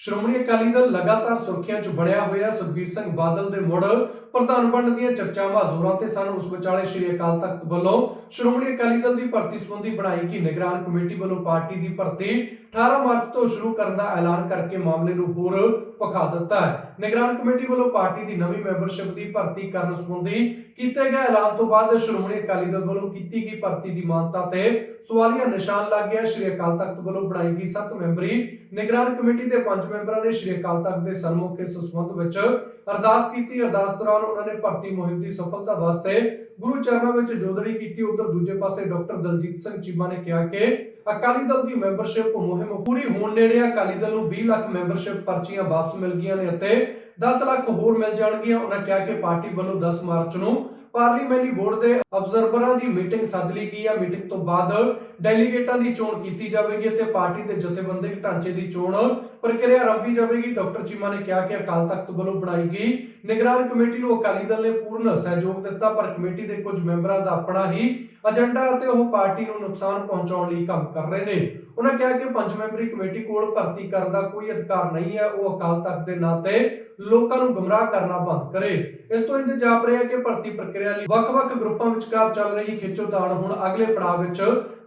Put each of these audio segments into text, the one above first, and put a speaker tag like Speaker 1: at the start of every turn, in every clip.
Speaker 1: ਸ਼੍ਰੋਮਣੀ ਅਕਾਲੀ ਦਲ ਲਗਾਤਾਰ ਸੁਰਖੀਆਂ 'ਚ ਬਣਿਆ ਹੋਇਆ ਸੁਖਬੀਰ ਸਿੰਘ ਬਾਦਲ ਦੇ ਮੁੜ ਪ੍ਰਧਾਨ ਬਣਨ ਦੀਆਂ ਚਰਚਾਵਾਂ ਜ਼ੋਰਾਂ ਤੇ ਸਨ। ਉਸ ਵਿਚਾਲੇ ਸ਼੍ਰੀ ਅਕਾਲ ਤਖਤ ਵੱਲੋਂ ਸ਼੍ਰੋਮਣੀ ਅਕਾਲੀ ਦਲ ਦੀ ਭਰਤੀ ਸੰਬੰਧੀ ਬਣਾਈ ਗਈ ਨਿਗਰਾਨ ਕਮੇਟੀ ਵੱਲੋਂ ਪਾਰਟੀ ਦੀ ਭਰਤੀ 18 ਮਾਰਚ ਤੋਂ ਸ਼ੁਰੂ ਕਰਨ ਦਾ ਐਲਾਨ ਕਰਕੇ ਮਾਮਲੇ ਨੂੰ ਹੋਰ ਪਖਾ ਦਿੱਤਾ ਹੈ। ਨਿਗਰਾਨ ਕਮੇਟੀ ਵੱਲੋਂ ਪਾਰਟੀ ਦੀ ਨਵੀਂ ਮੈਂਬਰਸ਼ਿਪ ਦੀ ਭਰਤੀ ਕਰਨ ਸੰਬੰਧੀ ਕੀਤੇ ਗਏ ਐਲਾਨ ਤੋਂ ਬਾਅਦ ਸ਼੍ਰੋਮਣੀ ਅਕਾਲੀ ਦਲ ਵੱਲੋਂ ਕੀਤੀ ਗਈ ਭਰਤੀ ਦੀ ਮਾਨਤਾ ਤੇ ਸਵਾਲੀਆ ਨਿਸ਼ਾਨ ਲੱਗ ਗਿਆ। ਸ਼੍ਰੀ ਅਕਾਲ ਤਖਤ ਵੱਲੋਂ ਬਣਾਈ ਗਈ 7 ਮੈਂਬਰੀ ਨਿਗਰਾਨ ਕਮੇਟੀ ਦੇ ਪੰਜ ਮੈਂਬਰਾਂ ਨੇ ਸ਼੍ਰੀ ਅਕਾਲ ਤਖਤ ਦੇ ਸਨਮੁਖ ਇਸ ਸੰਬੰਧ ਵਿੱਚ ਅਰਦਾਸ ਕੀਤੀ। ਅਰਦਾਸ ਦੌਰਾਨ ਉਹਨਾਂ ਨੇ ਭਰਤੀ ਮੁਹਿੰਮ ਦੀ ਸਫਲਤਾ ਵਾਸਤੇ ਗੁਰੂ ਚਰਨਾਂ ਵਿੱਚ ਜੋਦੜੀ ਕੀਤੀ। ਉਧਰ ਦੂਜੇ ਪਾਸੇ ਡਾਕਟਰ ਦਲਜੀਤ ਸਿੰਘ ਚੀਮਾ ਨੇ ਕਿਹਾ ਕਿ ਅਕਾਲੀ ਦਲ ਦੀ ਮੈਂਬਰਸ਼ਿਪ ਮੁਹਿੰਮ ਪੂਰੀ ਹੋਣ ਨੇੜੇ ਆ। ਅਕਾਲੀ ਦਲ ਨੂੰ 20 ਲੱਖ ਮੈਂਬਰਸ਼ਿਪ ਪਰਚੀਆਂ ਵਾਪਸ ਮਿਲ ਗਈਆਂ ਨੇ ਅਤੇ 10 ਲੱਖ ਹੋਰ ਮਿਲ ਜਾਣਗੀਆਂ। ਉਹਨਾਂ ਕਿਹਾ ਕਿ ਪਾਰਟੀ ਵੱਲੋਂ 10 ਮਾਰਚ ਨੂੰ ਪਾਰਲੀਮੈਂਟਰੀ ਬੋਰਡ ਦੇ ਅਬਜ਼ਰਵਰਾਂ ਦੀ ਮੀਟਿੰਗ ਸੱਦ ਲਈ ਗਈ ਹੈ ਮੀਟਿੰਗ ਤੋਂ ਬਾਅਦ ਡੈਲੀਗੇਟਾਂ ਦੀ ਚੋਣ ਕੀਤੀ ਜਾਵੇਗੀ ਅਤੇ ਪਾਰਟੀ ਦੇ ਜਥੇਬੰਦਕ ਢਾਂਚੇ ਦੀ ਚੋਣ ਪ੍ਰਕਿਰਿਆ ਆਰੰਭੀ ਜਾਵੇਗੀ। ਡਾਕਟਰ ਚੀਮਾ ਨੇ ਕਿਹਾ ਕਿ ਅਕਾਲ ਤਖਤ ਵੱਲੋਂ ਬਣਾਈ ਗਈ ਨਿਗਰਾਨ ਕਮੇਟੀ ਨੂੰ ਅਕਾਲੀ ਦਲ ਨੇ ਪੂਰਨ ਸਹਿਯੋਗ ਦਿੱਤਾ, ਪਰ ਕਮੇਟੀ ਦੇ ਕੁਝ ਮੈਂਬਰਾਂ ਦਾ ਆਪਣਾ ਹੀ ਏਜੰਡਾ ਅਤੇ ਉਹ ਪਾਰਟੀ ਨੂੰ ਨੁਕਸਾਨ ਪਹੁੰਚਾਉਣ ਲਈ ਕੰਮ ਕਰ ਰਹੇ ਨੇ। ਉਹਨਾਂ ਕਿਹਾ ਕਿ ਪੰਜ ਮੈਂਬਰੀ ਕਮੇਟੀ ਕੋਲ ਭਰਤੀ ਕਰਨ ਦਾ ਕੋਈ ਅਧਿਕਾਰ ਨਹੀਂ ਹੈ, ਉਹ ਅਕਾਲ ਤਖਤ ਦੇ ਨਾਂ ਲੋਕਾਂ ਨੂੰ ਗੁੰਮਰਾਹ ਕਰਨਾ ਬੰਦ ਕਰੇ। ਇਸ ਤੋਂ ਇੰਜ ਜਾਪ ਰਿਹਾ ਕਿ ਭਰਤੀ ਪ੍ਰਕਿਰਿਆ ਲਈ ਵੱਖ-ਵੱਖ ਗਰੁੱਪਾਂ ਵਿਚਕਾਰ ਚੱਲ ਰਹੀ ਖਿੱਚੋਤਾਣ ਹੁਣ ਅਗਲੇ ਪੜਾਅ ਵਿੱਚ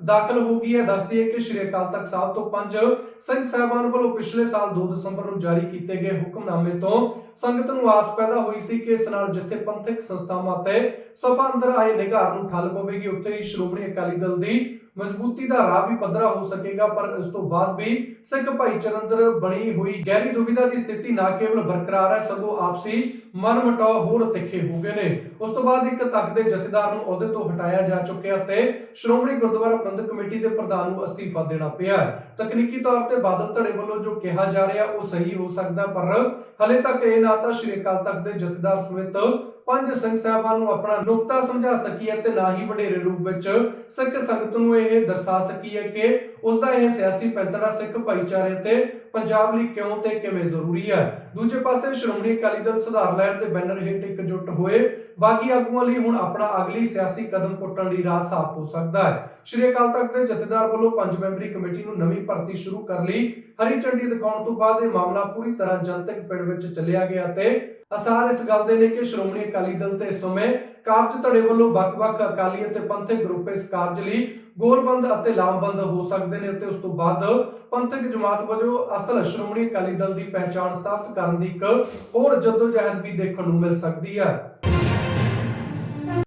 Speaker 1: ਦਾਖਲ ਹੋ ਗਈ ਹੈ। ਦੱਸਦੀ ਹੈ ਕਿ ਸ਼੍ਰੀ ਅਕਾਲ ਤਖਤ ਸਾਹਿਬ ਤੋਂ ਪੰਜ ਸਿੰਘ ਸਾਹਿਬਾਨ ਵੱਲੋਂ ਪਿਛਲੇ ਸਾਲ 2 ਦਸੰਬਰ ਨੂੰ ਜਾਰੀ ਕੀਤੇ ਗਏ ਹੁਕਮਨਾਮੇ ਤੋਂ ਸੰਗਤ ਨੂੰ ਆਸ ਪੈਦਾ ਹੋਈ ਸੀ ਕਿ ਇਸ ਨਾਲ ਜਿੱਥੇ ਪੰਥਕ ਸੰਸਥਾਵਾਂ ਤੇ ਸਭਾ ਅੰਦਰ ਆਏ ਨਿਗਾਰ ਨੂੰ ਠੱਲ ਪਵੇਗੀ, ਉੱਥੇ ਹੀ ਸ਼੍ਰੋਮਣੀ ਅਕਾਲੀ ਦਲ ਦੀ ਮਜ਼ਬੂਤੀ ਦਾ ਰਾਹ ਵੀ ਪੱਧਰਾ ਹੋ ਸਕੇਗਾ, ਪਰ ਇਸ ਤੋਂ ਬਾਅਦ ਵੀ ਸਿੱਖ ਭਾਈਚਾਰੇ ਅੰਦਰ ਬਣੀ ਹੋਈ ਗਹਿਰੀ ਦੁਵਿਧਾ ਦੀ ਸਥਿਤੀ ਨਾ ਕੇਵਲ ਬਰਕਰਾਰ ਹੈ, ਸਗੋਂ ਆਪਸੀ ਮਨਮਟਾਵ ਹੋਰ ਤਿੱਖੇ ਹੋ ਗਏ ਨੇ। ਉਸ ਤੋਂ ਬਾਅਦ ਇੱਕ ਤਖਤ ਦੇ ਜਥੇਦਾਰ ਨੂੰ ਅਹੁਦੇ ਤੋਂ ਹਟਾਇਆ ਜਾ ਚੁੱਕਿਆ ਤੇ ਸ਼੍ਰੋਮਣੀ ਗੁਰਦੁਆਰਾ ਪ੍ਰਬੰਧਕ ਕਮੇਟੀ ਦੇ ਪ੍ਰਧਾਨ ਨੂੰ ਅਸਤੀਫਾ ਦੇਣਾ ਪਿਆ। ਤਕਨੀਕੀ ਤੌਰ ਤੇ ਬਾਦਲ ਧੜੇ ਵੱਲੋਂ ਜੋ ਕਿਹਾ ਜਾ ਰਿਹਾ, ਉਹ ਸਹੀ ਹੋ ਸਕਦਾ, ਪਰ ਹਲੇ ਤੱਕ ਇਹ ਨਾ ਤਾਂ ਸ਼੍ਰੀ ਅਕਾਲ ਤਖਤ ਦੇ ਜਥੇਦਾਰ ਸਮੇਤ ਪੰਜ ਸਿੰਘ ਸਾਹਿਬਾਨ ਨੂੰ ਆਪਣਾ ਨੁਕਤਾ ਸਮਝਾ ਸਕੀ ਹੈ ਨਾ ਹੀ ਵਡੇਰੇ ਰੂਪ ਵਿੱਚ ਸਿੱਖ ਸੰਗਤ ਨੂੰ ਇਹ ਦਰਸਾ ਸਕੀ ਹੈ ਕਿ ਉਸ ਦਾ ਇਹ ਸਿਆਸੀ ਪੈਂਤੜਾ ਸਿੱਖ ਭਾਈਚਾਰੇ ਤੇ ਪੰਜਾਬ ਲਈ ਕਿਉਂ ਤੇ ਕਿਵੇਂ ਜ਼ਰੂਰੀ ਹੈ। ਦੂਜੇ ਪਾਸੇ ਸ਼੍ਰੋਮਣੀ ਅਕਾਲੀ ਦਲ ਸੁਧਾਰ ਲਹਿਰ ਦੇ ਬੈਨਰ ਹੇਠ ਇਕਜੁੱਟ ਹੋਏ। ਬਾਕੀ ਆਗੂਆਂ ਲਈ ਹੁਣ ਆਪਣਾ ਅਗਲੀ ਸਿਆਸੀ ਕਦਮ ਪੁੱਟਣ ਦੀ ਰਾਹ ਸਾਫ਼ ਹੋ ਸਕਦਾ ਹੈ। ਸ਼੍ਰੀ ਅਕਾਲ ਤਖਤ ਦੇ ਜਥੇਦਾਰ ਵੱਲੋਂ ਪੰਜ ਮੈਂਬਰੀ ਕਮੇਟੀ ਨੂੰ ਨਵੀਂ ਭਰਤੀ ਸ਼ੁਰੂ ਕਰ ਲਈ। ਹਰੀ ਝੰਡੀ ਦਿਖਾਉਣ ਤੋਂ ਬਾਅਦ ਇਹ ਮਾਮਲਾ ਪੂਰੀ ਤਰ੍ਹਾਂ ਜਨਤਕ ਪਿੜ ਵਿੱਚ ਚੱਲਿਆ ਗਿਆ ਤੇ ਅਸਾਰ ਇਸ ਗੱਲ ਦੇ ਨੇ ਕਿ ਸ਼੍ਰੋਮਣੀ ਅਕਾਲੀ ਦਲ ਤੇ ਇਸ ਸਮੇਂ ਕਾਬਜ ਧੜੇ ਵੱਲੋਂ ਵੱਖ-ਵੱਖ ਅਕਾਲੀ ਅਤੇ ਪੰਥਕ ਗਰੁੱਪ ਇਸ ਕਾਰਜ ਲਈ ਗੋਲਬੰਦ ਅਤੇ ਲਾਮਬੰਦ ਹੋ ਸਕਦੇ ਨੇ ਅਤੇ ਉਸ ਤੋਂ ਬਾਅਦ ਪੰਥਕ ਜਮਾਤ ਵਜੋਂ ਅਸਲ ਸ਼੍ਰੋਮਣੀ ਅਕਾਲੀ ਦਲ ਦੀ ਪਹਿਚਾਣ ਸਥਾਪਿਤ ਕਰਨ ਦੀ ਇੱਕ ਹੋਰ ਜਦੋਜਹਿਦ ਵੀ ਦੇਖਣ ਨੂੰ ਮਿਲ ਸਕਦੀ ਹੈ।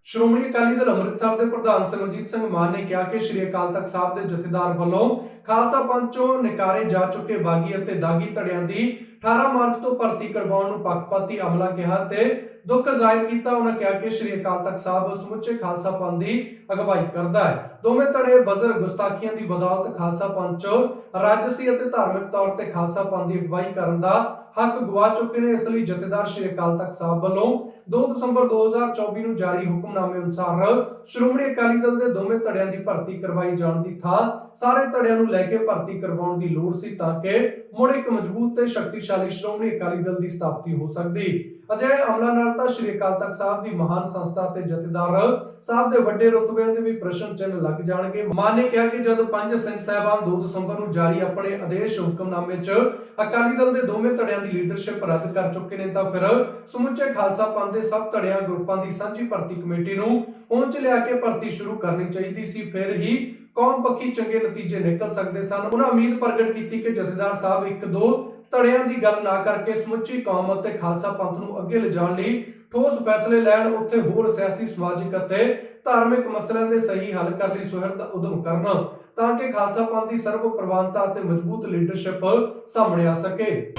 Speaker 1: ਸ਼੍ਰੋਮਣੀ ਅਕਾਲੀ ਦਲ ਅੰਮ੍ਰਿਤਸਰ ਦੇ ਪ੍ਰਧਾਨ ਸਿਮਰਜੀਤ ਸਿੰਘ ਮਾਨ ਨੇ ਕਿਹਾ ਕਿ ਸ਼੍ਰੀ ਅਕਾਲ ਤਖਤ ਸਾਹਿਬ ਦੇ ਜਥੇਦਾਰ ਵੱਲੋਂ ਖਾਲਸਾ ਪੰਥ ਚੋਂ ਨਿਕਾਰੇ ਜਾ ਚੁੱਕੇ ਬਾਗੀ ਅਤੇ ਦਾਗੀ ਧੜਿਆਂ ਦੀ 18 ਮਾਰਚ ਤੋਂ ਭਰਤੀ ਕਰਵਾਉਣ ਨੂੰ ਪੱਖਪਾਤੀ ਅਮਲਾ ਕਿਹਾ ਤੇ ਦੁੱਖ ਜ਼ਾਹਿਰ ਕੀਤਾ। ਉਹਨਾਂ ਕਿਹਾ ਕਿ ਸ਼੍ਰੀ ਅਕਾਲ ਤਖਤ ਸਾਹਿਬ ਸਮੁੱਚੇ ਖਾਲਸਾ ਪੰਥ ਦੀ ਅਗਵਾਈ ਕਰਦਾ ਹੈ। ਦੋਵੇਂ ਧੜੇ ਬਜ਼ਰ ਗੁਸਤਾਖੀਆਂ ਦੀ ਬਦੌਲਤ ਖਾਲਸਾ ਪੰਥ ਚ ਰਾਜਸੀ ਅਤੇ ਧਾਰਮਿਕ ਤੌਰ ਤੇ ਖਾਲਸਾ ਪੰਥ ਦੀ ਅਗਵਾਈ ਕਰਨ ਦਾ ਹੱਕ ਗਵਾ ਚੁੱਕੇ ਨੇ। ਇਸ ਲਈ ਜਥੇਦਾਰ ਸ਼੍ਰੀ ਅਕਾਲ ਤਖਤ ਸਾਹਿਬ ਵੱਲੋਂ 2 ਦਸੰਬਰ 2024 ਨੂੰ ਜਾਰੀ ਹੁਕਮਨਾਮੇ ਅਨੁਸਾਰ ਸ਼੍ਰੋਮਣੀ ਅਕਾਲੀ ਦਲ ਦੇ ਦੋਵੇਂ ਧੜਿਆਂ ਦੀ ਭਰਤੀ ਕਰਵਾਈ ਜਾਣ ਦੀ ਥਾਂ ਸਾਰੇ ਧੜਿਆਂ ਨੂੰ ਲੈ ਕੇ ਭਰਤੀ ਕਰਵਾਉਣ ਦੀ ਲੋੜ ਸੀ ਤਾਂ ਕਿ ਮੁੜ ਇੱਕ ਮਜ਼ਬੂਤ ਤੇ ਸ਼ਕਤੀਸ਼ਾਲੀ ਸ਼੍ਰੋਮਣੀ ਅਕਾਲੀ ਦਲ ਦੀ ਸਥਾਪਤੀ ਹੋ ਸਕਦੀ। ਅਜਿਹੇ ਅਮਲਾਂ ਨਾਲ ਤਾਂ ਸ਼੍ਰੀ ਅਕਾਲ ਤਖਤ ਸਾਹਿਬ ਦੀ ਮਹਾਨ ਸੰਸਥਾ ਤੇ ਜਥੇਦਾਰ ਸਾਹਿਬ ਦੇ ਵੱਡੇ ਰੁਤਬਿਆਂ ਦੇ ਵੀ ਪ੍ਰਸ਼ਨ ਚਿੰਨ੍ਹ ਲੱਗ ਜਾਣਗੇ। ਮਾਨ ਨੇ ਕਿਹਾ ਕਿ ਜਦੋਂ ਪੰਜ ਸਿੰਘ ਸਾਹਿਬਾਨ 2 ਦਸੰਬਰ ਨੂੰ ਜਾਰੀ ਆਪਣੇ ਆਦੇਸ਼ ਹੁਕਮਨਾਮੇ 'ਚ ਅਕਾਲੀ ਦਲ ਦੇ ਦੋਵੇਂ ਧੜਿਆਂ ਦੀ ਲੀਡਰਸ਼ਿਪ ਰੱਦ ਕਰ ਚੁੱਕੇ ਨੇ ਤਾਂ ਫਿਰ ਸਮੁੱਚੇ ਖਾਲਸਾ ਪੰਥ ਦੇ ਸਭ ਧੜਿਆਂ ਗਰੁੱਪਾਂ ਦੀ ਸਾਂਝੀ ਭਰਤੀ ਕਮੇਟੀ ਨੂੰ ਪਹੁੰਚ ਲਿਆ ਕੇ ਭਰਤੀ ਸ਼ੁਰੂ ਕਰਨੀ ਚਾਹੀਦੀ ਸੀ। ਫਿਰ ਹੀ ਕੌਮ ਪੱਖੀ ਚੰਗੇ ਨਤੀਜੇ ਨਿਕਲ ਸਕਦੇ ਸਨ। ਉਹਨਾਂ ਉਮੀਦ ਪ੍ਰਗਟ ਕੀਤੀ ਕਿ ਜਥੇਦਾਰ ਸਾਹਿਬ ਇੱਕ ਦੋ ਧੜਿਆਂ ਦੀ ਗੱਲ ਨਾ ਕਰਕੇ ਸਮੁੱਚੀ ਕੌਮ ਅਤੇ ਖਾਲਸਾ ਪੰਥ ਨੂੰ ਅੱਗੇ ਲਿਜਾਣ ਲਈ ਠੋਸ ਫੈਸਲੇ ਲੈਣ, ਉੱਥੇ ਹੋਰ ਸਿਆਸੀ, ਸਮਾਜਿਕ ਅਤੇ ਧਾਰਮਿਕ ਮਸਲਿਆਂ ਦੇ ਸਹੀ ਹੱਲ ਕਰਨ ਲਈ ਸੁਹਿਰਦ ਉਦਮ ਕਰਨ, ਤਾਂ ਕਿ ਖਾਲਸਾ ਪੰਥ ਦੀ ਸਰਵ ਪ੍ਰਵਾਨਤਾ ਅਤੇ ਮਜ਼ਬੂਤ ਲੀਡਰਸ਼ਿਪ ਸਾਹਮਣੇ ਆ ਸਕੇ।